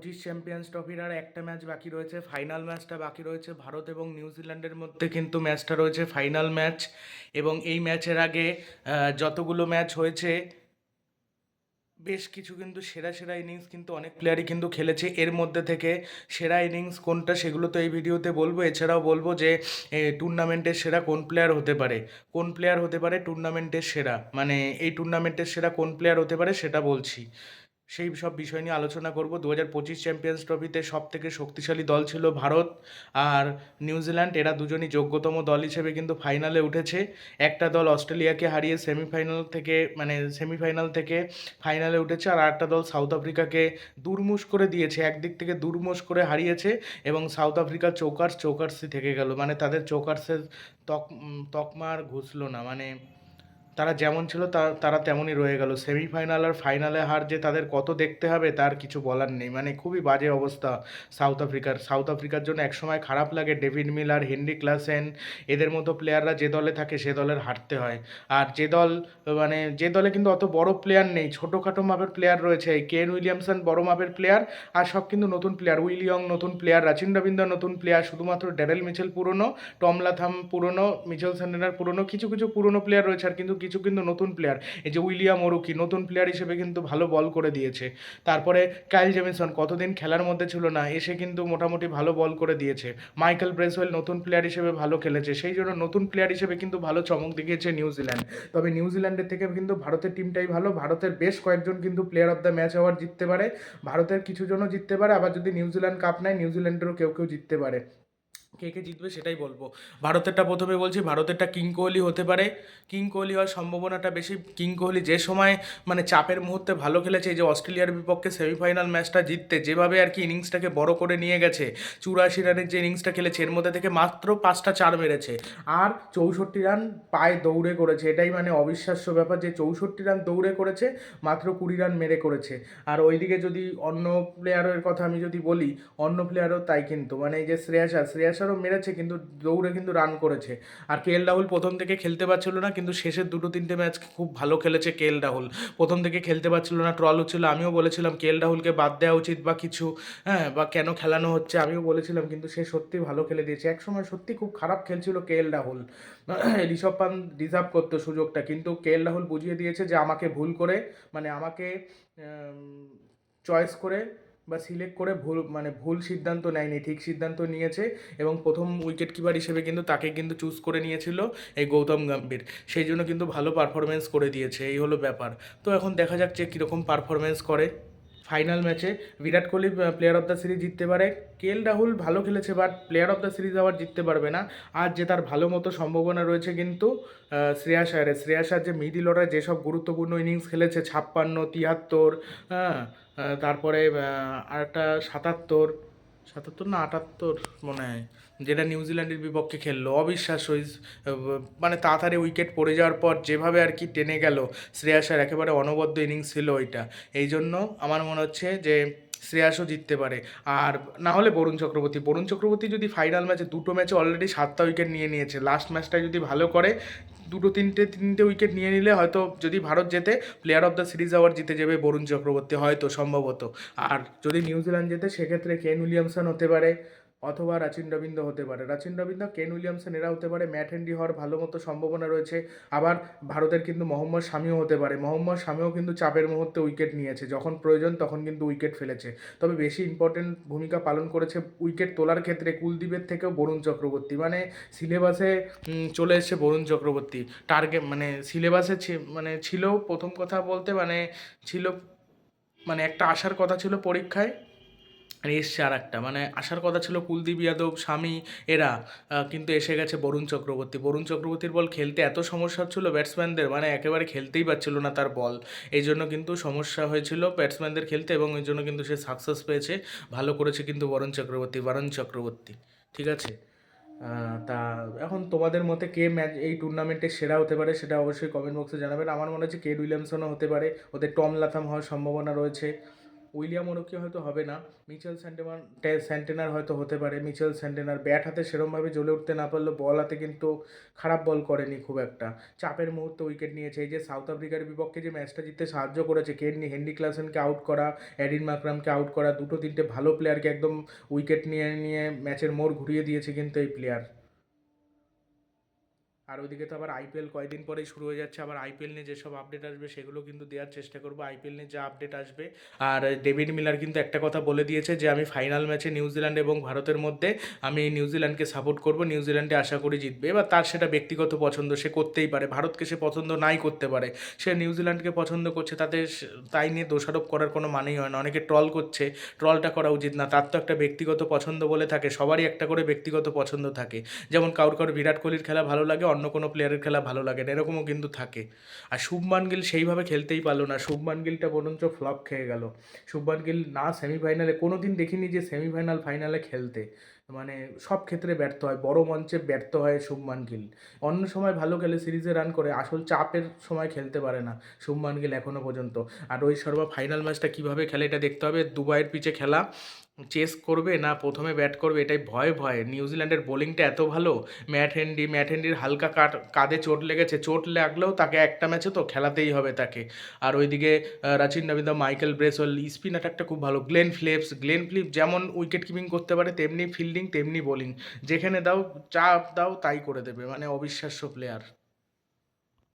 পঁচিশ চ্যাম্পিয়ন্স ট্রফির আর একটা ম্যাচ বাকি রয়েছে। ফাইনাল ম্যাচটা বাকি রয়েছে ভারত এবং নিউজিল্যান্ডের মধ্যে কিন্তু ম্যাচটা রয়েছে ফাইনাল ম্যাচ এবং এই ম্যাচের আগে যতগুলো ম্যাচ হয়েছে, বেশ কিছু কিন্তু সেরা সেরা ইনিংস কিন্তু অনেক প্লেয়ারই কিন্তু খেলেছে। এর মধ্যে থেকে সেরা ইনিংস কোনটা সেগুলো তো এই ভিডিওতে বলব। এছাড়াও বলব যে টুর্নামেন্টের সেরা কোন প্লেয়ার হতে পারে? কোন প্লেয়ার হতে পারে টুর্নামেন্টের সেরা? মানে এই টুর্নামেন্টের সেরা কোন প্লেয়ার হতে পারে সেটা বলছি। সেই সব বিষয় নিয়ে আলোচনা করব। দু হাজার পঁচিশ চ্যাম্পিয়ন্স ট্রফিতে সব থেকে শক্তিশালী দল ছিল ভারত আর নিউজিল্যান্ড এরা দুজনই যোগ্যতম দল হিসেবে কিন্তু ফাইনালে উঠেছে। একটা দল অস্ট্রেলিয়াকে হারিয়ে সেমিফাইনাল থেকে মানে সেমিফাইনাল থেকে ফাইনালে উঠেছে আর একটা দল সাউথ আফ্রিকাকে দুর্মুষ করে দিয়েছে। একদিক থেকে দুর্মুষ করে হারিয়েছে এবং সাউথ আফ্রিকার চৌকার্স চৌকার্সই থেকে গেল। মানে তাদের চৌকার্সের তক উম, তকমা আর ঘুষলো না। মানে তারা যেমন ছিল তারা তেমনই রয়ে গেল। সেমিফাইনাল আর ফাইনালে হার যে তাদের কত দেখতে হবে তার কিছু বলার নেই। মানে খুবই বাজে অবস্থা সাউথ আফ্রিকার সাউথ আফ্রিকার জন্য একসময় খারাপ লাগে ডেভিড মিলার হেনরি ক্লাসেন এদের মতো প্লেয়াররা যে দলে থাকে সে দলের হারতে হয়। আর যে দল মানে যে দলে কিন্তু অত বড় প্লেয়ার নেই, ছোটোখাটো মাপের প্লেয়ার রয়েছে। কেন উইলিয়ামসন বড় মাপের প্লেয়ার আর সব কিন্তু নতুন প্লেয়ার উইলিয়ং নতুন প্লেয়ার রাচিন রবীন্দ্র নতুন প্লেয়ার শুধুমাত্র ড্যারেল মিচেল পুরনো টম লাথাম পুরনো মিচেল স্যান্ডেনার পুরনো, কিছু কিছু পুরনো প্লেয়ার রয়েছে আর কিন্তু কিছু কিন্তু নতুন প্লেয়ার এই যে উইলিয়াম ওরুকি নতুন প্লেয়ার হিসেবে কিন্তু ভালো বল করে দিয়েছে। তারপরে কাইল জেমিসন কতদিন খেলার মধ্যে ছিল না, এসে কিন্তু মোটামুটি ভালো বল করে দিয়েছে। মাইকেল ব্রেসওয়েল নতুন প্লেয়ার হিসেবে ভালো খেলেছে, সেই জন্য নতুন প্লেয়ার হিসেবে কিন্তু ভালো চমক দেখিয়েছে নিউজিল্যান্ড তবে নিউজিল্যান্ডের থেকে কিন্তু ভারতের টিমটাই ভালো, ভারতের বেশ কয়েকজন কিন্তু player of the match award জিততে পারে। ভারতের কিছু জনও জিততে পারে, আবার যদি নিউজিল্যান্ড কাপ নেয় নিউজিল্যান্ডেরও কেউ কেউ জিততে পারে। কে কে জিতবে সেটাই বলব। ভারতেরটা প্রথমে বলছি, ভারতেরটা কিং কোহলি হতে পারে। কিং কোহলি হওয়ার সম্ভাবনাটা বেশি। কিং কোহলি যে সময় মানে চাপের মুহূর্তে ভালো খেলেছে, এই যে অস্ট্রেলিয়ার বিপক্ষে সেমিফাইনাল ম্যাচটা জিততে, যেভাবে আর কি ইনিংসটাকে বড় করে নিয়ে গেছে, চুরাশি রানের যে ইনিংসটা খেলেছে, এর মধ্যে থেকে মাত্র পাঁচটা চার মেরেছে। আর চৌষট্টি রান পায়ে দৌড়ে করেছে, এটাই মানে অবিশ্বাস্য ব্যাপার যে চৌষট্টি রান দৌড়ে করেছে, মাত্র কুড়ি রান মেরে করেছে। আর ওইদিকে যদি অন্য প্লেয়ারের কথা আমি যদি বলি, অন্য প্লেয়ারও তাই কিন্তু। মানে এই যে শ্রেয়াসা শ্রেয়াসারও মেরেছে কিন্তু দৌড়ে কিন্তু রান করেছে। আর কে এল রাহুল প্রথম থেকে খেলতে পারছিল না, কিন্তু শেষের দুটো তিনটে ম্যাচ খুব ভালো খেলেছে কে এল রাহুল। প্রথম থেকে খেলতে পারছিল না ট্রল হচ্ছিল, আমিও বলেছিলাম কে এল রাহুলকে বাদ দেওয়া উচিত বা কিছু হ্যাঁ বা কেন খেলানো হচ্ছে আমিও বলেছিলাম, কিন্তু সে সত্যি ভালো খেলে দিয়েছে। একসময় সত্যি খুব খারাপ খেলছিল K L Rahul. Rishabh Pant deserve করতো সুযোগটা, কিন্তু কে এল রাহুল বুঝিয়ে দিয়েছে যে আমাকে ভুল করে মানে আমাকে চয়েস করে বা সিলেক্ট করে ভুল মানে ভুল সিদ্ধান্ত নেয়নি, ঠিক সিদ্ধান্ত নিয়েছে এবং প্রথম উইকেট কিপার হিসেবে কিন্তু তাকে কিন্তু চুজ করে নিয়েছিল এই গৌতম গম্ভীর। সেই জন্য কিন্তু ভালো পারফরমেন্স করে দিয়েছে, এই হলো ব্যাপার। তো এখন দেখা যাক যে কীরকম পারফরমেন্স করে। ফাইনাল ম্যাচে Virat Kohli player of the series জিততে পারে। কেএল রাহুল ভালো খেলেছে but player of the series আবার জিততে পারবে না। আর যে তার ভালো মতো সম্ভাবনা রয়েছে কিন্তু শ্রেয়াস আয়ারের শ্রেয়াস আয়ার যে মিডিল অর্ডার যেসব গুরুত্বপূর্ণ ইনিংস খেলেছে, ছাপ্পান্ন, তিয়াত্তর হ্যাঁ তারপরে আর একটা সাতাত্তর সাতাত্তর না আটাত্তর মনে হয়। যেটা নিউজিল্যান্ডের বিপক্ষে খেললো। অবিশ্বাস্য মানে তাড়াতাড়ি উইকেট পড়ে যাওয়ার পর যেভাবে আর কি টেনে গেল শ্রেয়াসের একেবারে অনবদ্য ইনিংস ছিল ওইটা। এই জন্য আমার মনে হচ্ছে যে শ্রেয়াসও জিততে পারে। আর না হলে বরুণ চক্রবর্তী। বরুণ চক্রবর্তী যদি ফাইনাল ম্যাচে দুটো ম্যাচে অলরেডি সাতটা উইকেট নিয়ে নিয়েছে লাস্ট ম্যাচটা যদি ভালো করে, দুটো তিনটে তিনটে উইকেট নিয়ে নিলে হয়তো যদি ভারত জেতে player of the series award জিতে যাবে বরুণ চক্রবর্তী হয়তো সম্ভবত। আর যদি নিউজিল্যান্ড জেতে, সেক্ষেত্রে কেন উইলিয়ামসন হতে পারে? অথবা রাচিন রবীন্দ্র হতে পারে। রাচিন রবীন্দ্র, কেন উইলিয়ামসন এরা হতে পারে। ম্যাট হ্যান্ডি হওয়ার ভালো মতো সম্ভাবনা রয়েছে। আবার ভারতের কিন্তু মোহাম্মদ শামিও হতে পারে। মোহাম্মদ শামিও কিন্তু চাপের মুহূর্তে উইকেট নিয়েছে। যখন প্রয়োজন তখন কিন্তু উইকেট ফেলেছে। তবে বেশি ইম্পর্টেন্ট ভূমিকা পালন করেছে উইকেট তোলার ক্ষেত্রে কুলদীপের থেকেও বরুণ চক্রবর্তী। মানে সিলেবাসে চলে এসেছে বরুণ চক্রবর্তী। টার্গেট মানে সিলেবাসে মানে ছিল, প্রথম কথা বলতে মানে ছিল মানে একটা আসার কথা ছিল পরীক্ষায়। আর এসছে আর একটা মানে আসার কথা ছিল কুলদীপ যাদব, স্বামী, এরা। কিন্তু এসে গেছে বরুণ চক্রবর্তী। বরুণ চক্রবর্তীর বল খেলতে এত সমস্যা হচ্ছিল ব্যাটসম্যানদের মানে একেবারে খেলতেই পারছিল না তার বল। এই জন্য কিন্তু সমস্যা হয়েছিল ব্যাটসম্যানদের খেলতে এবং এই জন্য কিন্তু সে সাকসেস পেয়েছে, ভালো করেছে কিন্তু বরুণ চক্রবর্তী বরুণ চক্রবর্তী। ঠিক আছে? তা এখন তোমাদের মতে কে ম্যাচ এই টুর্নামেন্টের সেরা হতে পারে সেটা অবশ্যই কমেন্ট বক্সে জানাবেন। আমার মনে হচ্ছে কে উইলিয়ামসনও হতে পারে। ওদের টম লাথাম হওয়ার সম্ভাবনা রয়েছে। উইলিয়াম ওরকি হয়তো হবে না, মিচেল স্যান্টেনার স্যান্টেনার হয়তো হতে পারে, মিচেল স্যান্টেনার ব্যাট হাতে সেরমভাবে জ্বলে উঠতে না পারলেও বল হাতে কিন্তু খারাপ বল করেনি খুব একটা। চাপের মুহূর্তে উইকেট নিয়েছে, এই যে সাউথ আফ্রিকার বিপক্ষে যে ম্যাচটা জিততে সাহায্য করেছে কেন হেনরি ক্লাসেনকে আউট করা অ্যাডিন মাকরামকে আউট করা, দুটো তিনটে ভালো প্লেয়ারকে একদম উইকেট নিয়ে নিয়ে ম্যাচের মোড় ঘুরিয়ে দিয়েছে কিন্তু এই প্লেয়ার আর ওইদিকে তো আবার আইপিএল কয়েকদিন পরেই শুরু হয়ে যাচ্ছে, আবার আইপিএল নিয়ে যেসব আপডেট আসবে সেগুলো কিন্তু দেওয়ার চেষ্টা করব। আইপিএল নিয়ে যা আপডেট আসবে। আর ডেভিড মিলার কিন্তু একটা কথা বলে দিয়েছে যে, আমি ফাইনাল ম্যাচে নিউজিল্যান্ড এবং ভারতের মধ্যে আমি নিউজিল্যান্ডকে সাপোর্ট করব, নিউজিল্যান্ডে আশা করি জিতবে। এবার তার সেটা ব্যক্তিগত পছন্দ, সে করতেই পারে। ভারতকে সে পছন্দ নাই করতে পারে। সে নিউজিল্যান্ডকে পছন্দ করছে, তাতে তাই নিয়ে দোষারোপ করার কোনো মানেই হয় না। অনেকে ট্রল করছে ট্রলটা করা উচিত না। তার তো একটা ব্যক্তিগত পছন্দ বলে থাকে, সবারই একটা করে ব্যক্তিগত পছন্দ থাকে। যেমন কারোর কারোর বিরাট কোহলির খেলা ভালো লাগে কোনো প্লেয়ারের খেলা ভালো লাগে না, এরকমও কিন্তু থাকে। আর শুভমান গিল সেইভাবে খেলতেই পারল না। শুভমান গিলটা বরঞ্চ ফ্লপ খেয়ে গেল। শুভমান গিল না সেমিফাইনালে কোনো দিন দেখিনি যে সেমিফাইনাল ফাইনালে খেলতে। মানে সব ক্ষেত্রে ব্যর্থ হয়, বড় মঞ্চে ব্যর্থ হয় শুভমান গিল। অন্য সময় ভালো খেলে সিরিজে রান করে, আসল চাপের সময় খেলতে পারে না শুভমান গিল এখনও পর্যন্ত। আর রোহিত শর্মা ফাইনাল ম্যাচটা কীভাবে খেলে এটা দেখতে হবে। দুবাইয়ের পিচে খেলা চেস করবে না প্রথমে ব্যাট করবে এটাই ভয় ভয়। নিউজিল্যান্ডের বোলিংটা এত ভালো, ম্যাট হেনরি, ম্যাট হেনরির হালকা কাট, কাঁধে চোট লেগেছে, চোট লাগলেও তাকে একটা ম্যাচে তো খেলাতেই হবে তাকে। আর ওইদিকে Rachin Ravindra Michael Bracewell, spin অ্যাটাকটা খুব ভালো। গ্লেন ফ্লিপস, গ্লেন ফ্লিপ যেমন উইকেট কিপিং করতে পারে, তেমনি ফিল্ডিং, তেমনি বোলিং। যেখানে দাও চাপ দাও তাই করে দেবে মানে অবিশ্বাস্য প্লেয়ার